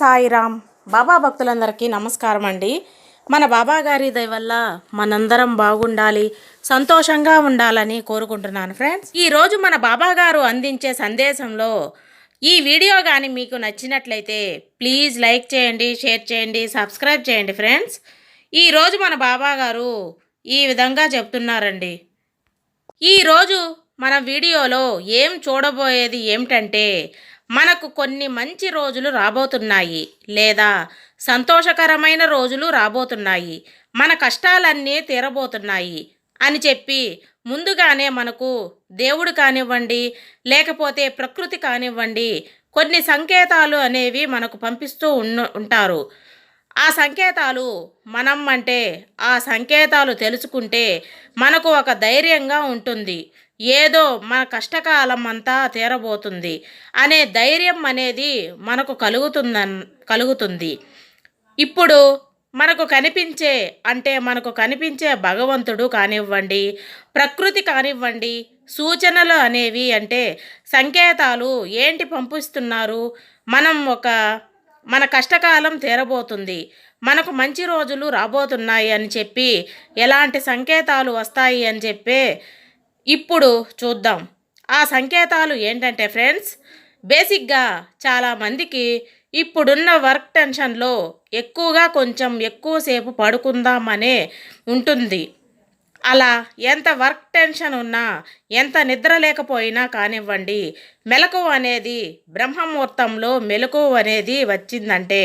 సాయిరామ్. బాబా భక్తులందరికీ నమస్కారం అండి. మన బాబా గారి దయ వల్ల మనందరం బాగుండాలి సంతోషంగా ఉండాలని కోరుకుంటున్నాను ఫ్రెండ్స్. ఈరోజు మన బాబా గారు అందించే సందేశంలో ఈ వీడియో కానీ మీకు నచ్చినట్లయితే ప్లీజ్ లైక్ చేయండి షేర్ చేయండి సబ్స్క్రైబ్ చేయండి ఫ్రెండ్స్. ఈరోజు మన బాబా గారు ఈ విధంగా చెప్తున్నారండి. ఈరోజు మన వీడియోలో ఏం చూడబోయేది ఏమిటంటే మనకు కొన్ని మంచి రోజులు రాబోతున్నాయి లేదా సంతోషకరమైన రోజులు రాబోతున్నాయి. మన కష్టాలన్నీ తీరబోతున్నాయి అని చెప్పి ముందుగానే మనకు దేవుడు కానివ్వండి లేకపోతే ప్రకృతి కానివ్వండి కొన్ని సంకేతాలు అనేవి మనకు పంపిస్తూ ఉన్న ఉంటారు. ఆ సంకేతాలు మనం అంటే ఆ సంకేతాలు తెలుసుకుంటే మనకు ఒక ధైర్యంగా ఉంటుంది. ఏదో మన కష్టకాలం అంతా తీరబోతుంది అనే ధైర్యం అనేది మనకు కలుగుతుందన్ కలుగుతుంది. ఇప్పుడు మనకు కనిపించే అంటే మనకు కనిపించే భగవంతుడు కానివ్వండి ప్రకృతి కానివ్వండి సూచనలు అనేవి అంటే సంకేతాలు ఏంటి పంపిస్తున్నారు? మనం ఒక మన కష్టకాలం తీరబోతుంది. మనకు మంచి రోజులు రాబోతున్నాయి అని చెప్పి ఎలాంటి సంకేతాలు వస్తాయి అని చెప్పే ఇప్పుడు చూద్దాం. ఆ సంకేతాలు ఏంటంటే ఫ్రెండ్స్ బేసిక్గా చాలామందికి ఇప్పుడున్న వర్క్ టెన్షన్లో ఎక్కువగా కొంచెం ఎక్కువసేపు పడుకుందామనే ఉంటుంది. అలా ఎంత వర్క్ టెన్షన్ ఉన్నా ఎంత నిద్ర లేకపోయినా కానివ్వండి మెలకువ అనేది బ్రహ్మముహూర్తంలో మెలకువ అనేది వచ్చిందంటే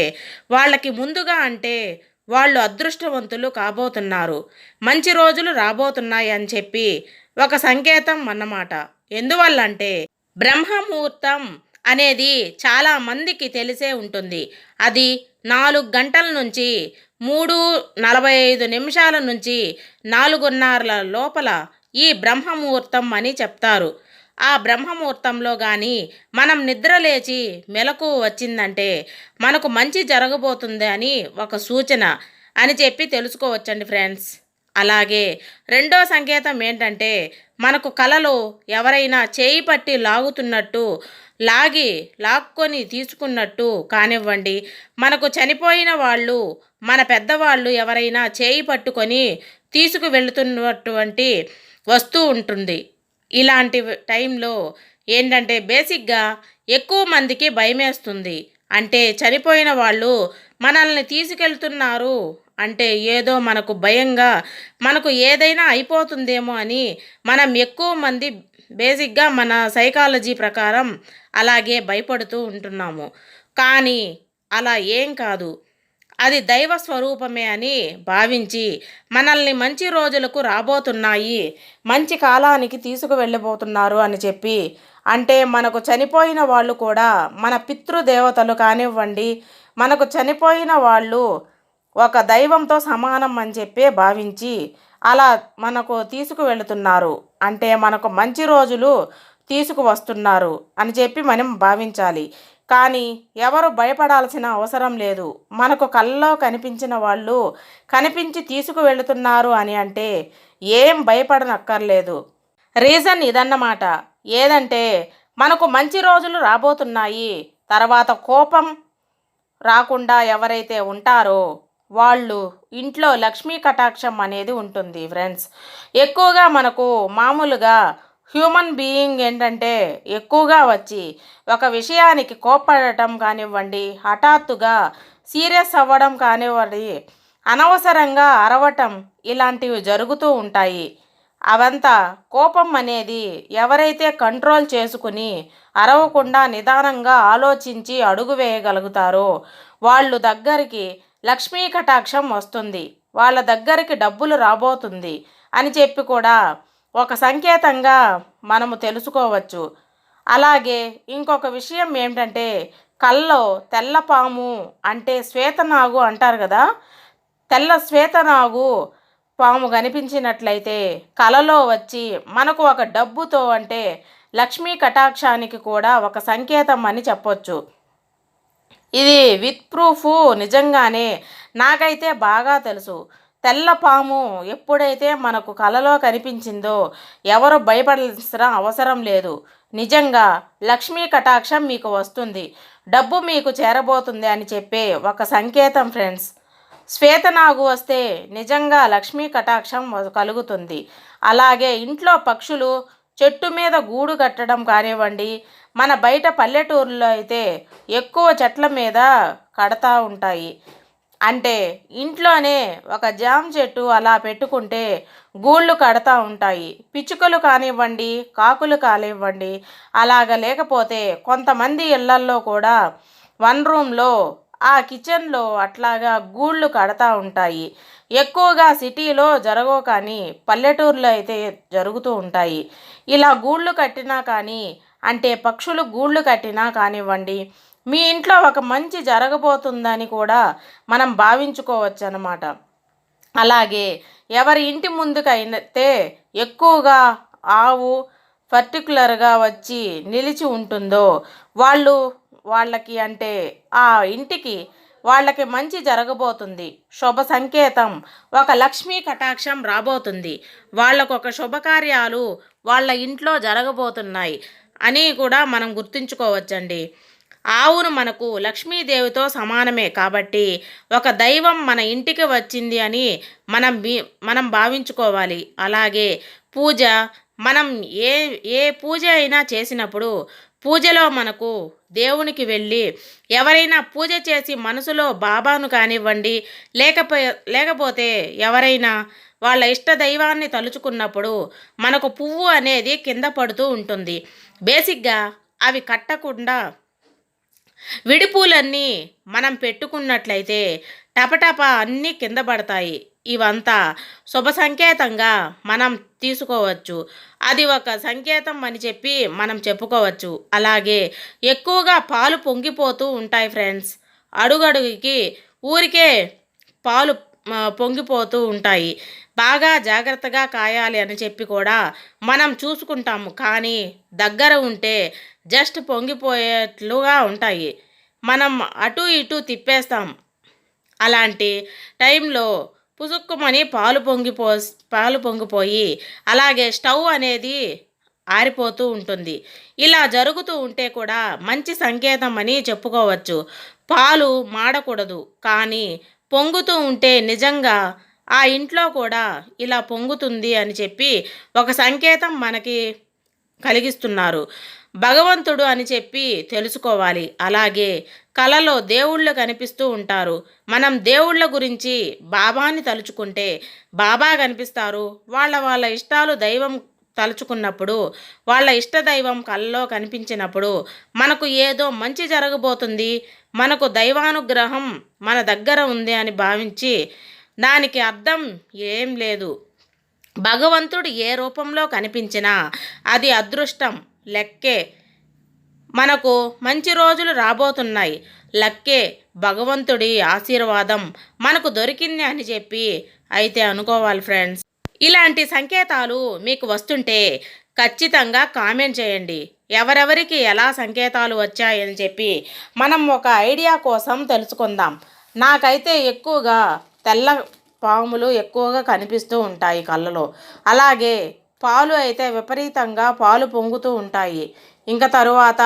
వాళ్ళకి ముందుగా అంటే వాళ్ళు అదృష్టవంతులు కాబోతున్నారు. మంచి రోజులు రాబోతున్నాయి అని చెప్పి ఒక సంకేతం అన్నమాట. ఎందువల్లంటే బ్రహ్మముహూర్తం అనేది చాలా మందికి తెలిసే ఉంటుంది. అది నాలుగు గంటల నుంచి మూడు నలభై ఐదు నిమిషాల నుంచి నాలుగున్నర లోపల ఈ బ్రహ్మముహూర్తం అని చెప్తారు. ఆ బ్రహ్మముహూర్తంలో కానీ మనం నిద్ర లేచి మెలకు వచ్చిందంటే మనకు మంచి జరగబోతుంది అని ఒక సూచన అని చెప్పి తెలుసుకోవచ్చండి ఫ్రెండ్స్. అలాగే రెండో సంకేతం ఏంటంటే మనకు కలలో ఎవరైనా చేయి పట్టి లాగుతున్నట్టు లాగి లాక్కొని తీసుకున్నట్టు కానివ్వండి. మనకు చనిపోయిన వాళ్ళు మన పెద్దవాళ్ళు ఎవరైనా చేయి పట్టుకొని తీసుకు వెళుతున్నటువంటి వస్తువు ఉంటుంది. ఇలాంటి టైంలో ఏంటంటే బేసిక్గా ఎక్కువ మందికి భయమేస్తుంది. అంటే చనిపోయిన వాళ్ళు మనల్ని తీసుకెళ్తున్నారు అంటే ఏదో మనకు భయంగా మనకు ఏదైనా అయిపోతుందేమో అని మనం ఎక్కువ మంది బేసిక్గా మన సైకాలజీ ప్రకారం అలాగే భయపడుతూ ఉంటున్నాము. కానీ అలా ఏం కాదు. అది దైవ స్వరూపమే అని భావించి మనల్ని మంచి రోజులకు రాబోతున్నాయి మంచి కాలానికి తీసుకువెళ్ళిపోతున్నారు అని చెప్పి అంటే మనకు చనిపోయిన వాళ్ళు కూడా మన పితృదేవతలు కానివ్వండి మనకు చనిపోయిన వాళ్ళు ఒక దైవంతో సమానం అని చెప్పే భావించి అలా మనకు తీసుకువెళుతున్నారు. అంటే మనకు మంచి రోజులు తీసుకువస్తున్నారు అని చెప్పి మనం భావించాలి. కానీ ఎవరు భయపడాల్సిన అవసరం లేదు. మనకు కళ్ళలో కనిపించిన వాళ్ళు కనిపించి తీసుకువెళుతున్నారు అని అంటే ఏం భయపడనక్కర్లేదు. రీజన్ ఇదన్నమాట. ఏదంటే మనకు మంచి రోజులు రాబోతున్నాయి. తర్వాత కోపం రాకుండా ఎవరైతే ఉంటారో వాళ్ళు ఇంట్లో లక్ష్మీ కటాక్షం అనేది ఉంటుంది ఫ్రెండ్స్ ఎక్కువగా మనకు మామూలుగా హ్యూమన్ బీయింగ్ ఏంటంటే ఎక్కువగా వచ్చి ఒక విషయానికి కోప్పడటం కానివ్వండి హఠాత్తుగా సీరియస్ అవ్వడం కానివ్వండి అనవసరంగా అరవటం ఇలాంటివి జరుగుతూ ఉంటాయి. అవంతా కోపం అనేది ఎవరైతే కంట్రోల్ చేసుకుని అరవకుండా నిదానంగా ఆలోచించి అడుగు వేయగలుగుతారో వాళ్ళు దగ్గరికి లక్ష్మీ కటాక్షం వస్తుంది. వాళ్ళ దగ్గరికి డబ్బులు రాబోతుంది అని చెప్పి కూడా ఒక సంకేతంగా మనము తెలుసుకోవచ్చు. అలాగే ఇంకొక విషయం ఏమిటంటే కల్లో తెల్లపాము అంటే శ్వేతనాగు అంటారు కదా? తెల్ల శ్వేతనాగు పాము కనిపించినట్లయితే కలలో వచ్చి మనకు ఒక డబ్బుతో అంటే లక్ష్మీ కటాక్షానికి కూడా ఒక సంకేతం అని చెప్పొచ్చు. ఇది విత్ ప్రూఫ్ నిజంగానే నాకైతే బాగా తెలుసు. తెల్ల పాము ఎప్పుడైతే మనకు కలలో కనిపించిందో ఎవరు భయపడాల్సిన అవసరం లేదు. నిజంగా లక్ష్మీ కటాక్షం మీకు వస్తుంది. డబ్బు మీకు చేరబోతుంది అని చెప్పే ఒక సంకేతం ఫ్రెండ్స్. శ్వేతనాగు వస్తే నిజంగా లక్ష్మీ కటాక్షం కలుగుతుంది. అలాగే ఇంట్లో పక్షులు చెట్టు మీద గూడు కట్టడం కానివ్వండి మన బయట పల్లెటూరులో అయితే ఎక్కువ చెట్ల మీద కడతా ఉంటాయి. అంటే ఇంట్లోనే ఒక జామ చెట్టు అలా పెట్టుకుంటే గూళ్ళు కడతా ఉంటాయి. పిచ్చుకలు కానివ్వండి కాకులు కానివ్వండి అలాగ లేకపోతే కొంతమంది ఇళ్ళల్లో కూడా వన్ రూమ్లో ఆ కిచెన్లో అట్లాగా గూళ్ళు కడతా ఉంటాయి. ఎక్కువగా సిటీలో జరగవు కానీ పల్లెటూరులో అయితే జరుగుతూ ఉంటాయి. ఇలా గూళ్ళు కట్టినా కానీ అంటే పక్షులు గూళ్ళు కట్టినా కానివ్వండి మీ ఇంట్లో ఒక మంచి జరగబోతుందని కూడా మనం భావించుకోవచ్చు అన్నమాట అలాగే ఎవరి ఇంటి ముందుకైతే ఎక్కువగా ఆవు పర్టికులర్గా వచ్చి నిలిచి ఉంటుందో వాళ్ళు వాళ్ళకి అంటే ఆ ఇంటికి వాళ్ళకి మంచి జరగబోతుంది. శుభ సంకేతం. ఒక లక్ష్మీ కటాక్షం రాబోతుంది. వాళ్ళకు ఒక శుభకార్యాలు వాళ్ళ ఇంట్లో జరగబోతున్నాయి. అని కూడా మనం గుర్తుంచుకోవచ్చండి. ఆవును మనకు లక్ష్మీదేవితో సమానమే కాబట్టి ఒక దైవం మన ఇంటికి వచ్చింది అని మనం మనం భావించుకోవాలి. అలాగే పూజ మనం ఏ ఏ పూజ అయినా చేసినప్పుడు పూజలో మనకు దేవునికి వెళ్ళి ఎవరైనా పూజ చేసి మనసులో బాబాను కానివ్వండి లేకపో లేకపోతే ఎవరైనా వాళ్ళ ఇష్ట దైవాన్ని తలుచుకున్నప్పుడు మనకు పువ్వు అనేది కింద పడుతూ ఉంటుంది. బేసిక్గా అవి కట్టకుండా విడిపూలన్నీ మనం పెట్టుకున్నట్లయితే టపటప అన్నీ కింద పడతాయి. ఇవంతా శుభ సంకేతంగా మనం తీసుకోవచ్చు. అది ఒక సంకేతం అని చెప్పి మనం చెప్పుకోవచ్చు. అలాగే ఎక్కువగా పాలు పొంగిపోతూ ఉంటాయి ఫ్రెండ్స్. అడుగడుగుకి ఊరికే పాలు పొంగిపోతూ ఉంటాయి. బాగా జాగ్రత్తగా కాయాలి అని చెప్పి కూడా మనం చూసుకుంటాము. కానీ దగ్గర ఉంటే జస్ట్ పొంగిపోయేట్లుగా ఉంటాయి. మనం అటు ఇటు తిప్పేస్తాం. అలాంటి టైంలో పుసుక్కుమని పాలు పొంగిపో పాలు పొంగిపోయి అలాగే స్టవ్ అనేది ఆరిపోతూ ఉంటుంది. ఇలా జరుగుతూ ఉంటే కూడా మంచి సంకేతం అని చెప్పుకోవచ్చు. పాలు మాడకూడదు. కానీ పొంగుతూ ఉంటే నిజంగా ఆ ఇంట్లో కూడా ఇలా పొంగుతుంది అని చెప్పి ఒక సంకేతం మనకి కలిగిస్తున్నారు. భగవంతుడు అని చెప్పి తెలుసుకోవాలి. అలాగే కలలో దేవుళ్ళు కనిపిస్తూ ఉంటారు. మనం దేవుళ్ళ గురించి బాబాని తలుచుకుంటే బాబా కనిపిస్తారు. వాళ్ళ వాళ్ళ ఇష్టాలు దైవం తలుచుకున్నప్పుడు వాళ్ళ ఇష్ట దైవం కళ్ళలో కనిపించినప్పుడు మనకు ఏదో మంచి జరగబోతుంది. మనకు దైవానుగ్రహం మన దగ్గర ఉంది అని భావించి దానికి అర్థం ఏం లేదు. భగవంతుడు ఏ రూపంలో కనిపించినా అది అదృష్టం లెక్కే. మనకు మంచి రోజులు రాబోతున్నాయి. లక్కే భగవంతుడి ఆశీర్వాదం మనకు దొరికింది అని చెప్పి అయితే అనుకోవాలి ఫ్రెండ్స్. ఇలాంటి సంకేతాలు మీకు వస్తుంటే ఖచ్చితంగా కామెంట్ చేయండి. ఎవరెవరికి ఎలా సంకేతాలు వచ్చాయని చెప్పి మనం ఒక ఐడియా కోసం తెలుసుకుందాం. నాకైతే ఎక్కువగా తెల్ల పాములు ఎక్కువగా కనిపిస్తూ ఉంటాయి కళ్ళలో. అలాగే పాలు అయితే విపరీతంగా పాలు పొంగుతూ ఉంటాయి. ఇంకా తరువాత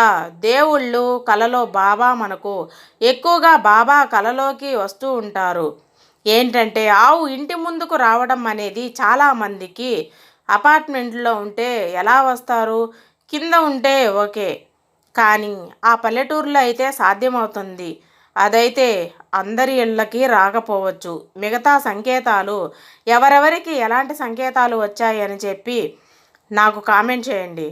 దేవుళ్ళు కలలో బాబా మనకు ఎక్కువగా బాబా కలలోకి వస్తూ ఉంటారు. ఏంటంటే ఆవు ఇంటి ముందుకు రావడం అనేది చాలామందికి అపార్ట్మెంట్లో ఉంటే ఎలా వస్తారు? కింద ఉంటే ఓకే. కానీ ఆ పల్లెటూరులో అయితే సాధ్యమవుతుంది. అదైతే అందరి ఇళ్ళకి రాకపోవచ్చు. మిగతా సంకేతాలు ఎవరెవరికి ఎలాంటి సంకేతాలు వచ్చాయని చెప్పి నాకు కామెంట్ చేయండి.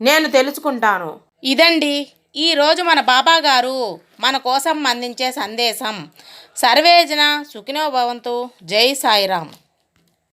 నేను తెలుసుకుంటాను. ఇదండి ఈరోజు మన బాబా గారు మన కోసం అందించే సందేశం. సర్వేజన సుఖినో భవంతు. జై సాయిరామ్.